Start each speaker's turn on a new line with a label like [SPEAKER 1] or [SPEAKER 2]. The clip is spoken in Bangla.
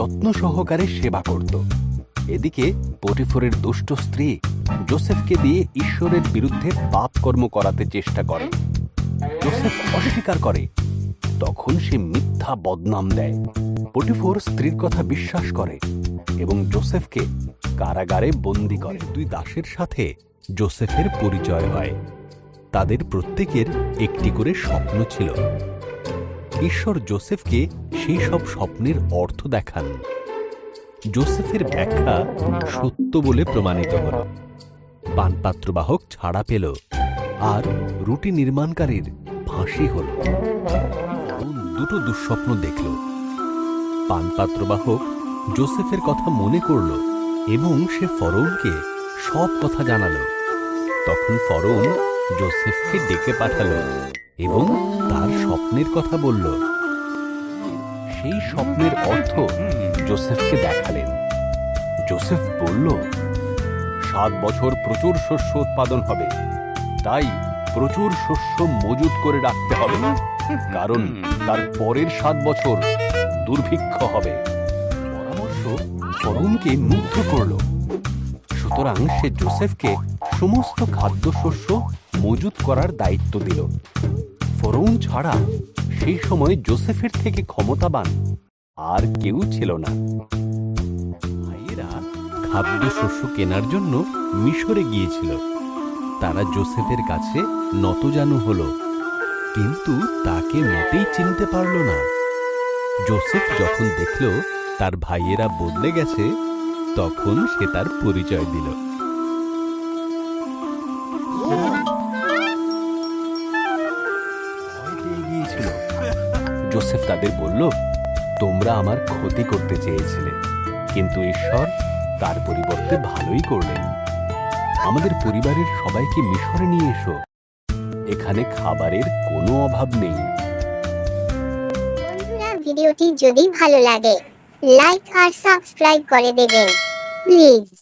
[SPEAKER 1] যত্ন সহকারে সেবা করত। এদিকে পটিফরের দুষ্ট স্ত্রী জোসেফকে দিয়ে ঈশ্বরের বিরুদ্ধে পাপ কর্ম করাতে চেষ্টা করে। জোসেফ অস্বীকার করে, তখন সে মিথ্যা বদনাম দেয়। পটিফোর স্ত্রীর কথা বিশ্বাস করে এবং জোসেফকে কারাগারে বন্দি করে। দুই দাসের সাথে জোসেফের পরিচয় হয়। তাদের প্রত্যেকের একটি করে স্বপ্ন ছিল। ঈশ্বর জোসেফকে সেই সব স্বপ্নের অর্থ দেখান। জোসেফের ব্যাখ্যা সত্য বলে প্রমাণিত হল। পানপাত্রবাহক ছাড়া পেল আর রুটি নির্মাণকারীর ফাঁসি হল। দুটো দুঃস্বপ্ন দেখল। পানপাত্রবাহক জোসেফের কথা মনে করল এবং সে ফরৌনকে সব কথা জানাল। তখন ফরৌন জোসেফকে ডেকে পাঠালো। এবং তার স্বপ্নের কথা বলল। সেই স্বপ্নের অর্থ জোসেফকে দেখালেন। জোসেফ বলল, সাত বছর প্রচুর শস্য উৎপাদন হবে। তাই প্রচুর শস্য মজুত করে রাখতে হবে। কারণ তার পরের সাত বছর দুর্ভিক্ষ হবে। পরামর্শ ফরৌনকে মুগ্ধ করল। সুতরাং সে জোসেফকে সমস্ত খাদ্যশস্য মজুত করার দায়িত্ব দিল। ফরৌন ছাড়া সেই সময় জোসেফের থেকে ক্ষমতাবান আর কেউ ছিল না। ভাইয়েরা খাদ্যশস্য কেনার জন্য মিশরে গিয়েছিল। তারা জোসেফের কাছে নতজানু হলো, কিন্তু তাকে মোটেই চিনতে পারল না। জোসেফ যখন দেখল তার ভাইয়েরা বদলে গেছে, তখন সে তার পরিচয় দিল। জোসেফ তাদের বলল, তোমরা আমার ক্ষতি করতে চেয়েছিলে, কিন্তু ঈশ্বর তার পরিবর্তে ভালোই করলেন। আমাদের পরিবারের সবাইকে মিশরে নিয়ে এসো, এখানে খাবারের কোনো অভাব নেই।
[SPEAKER 2] ভিডিওটি যদি ভালো লাগে, লাইক আর সাবস্ক্রাইব করে দেবেন, প্লিজ।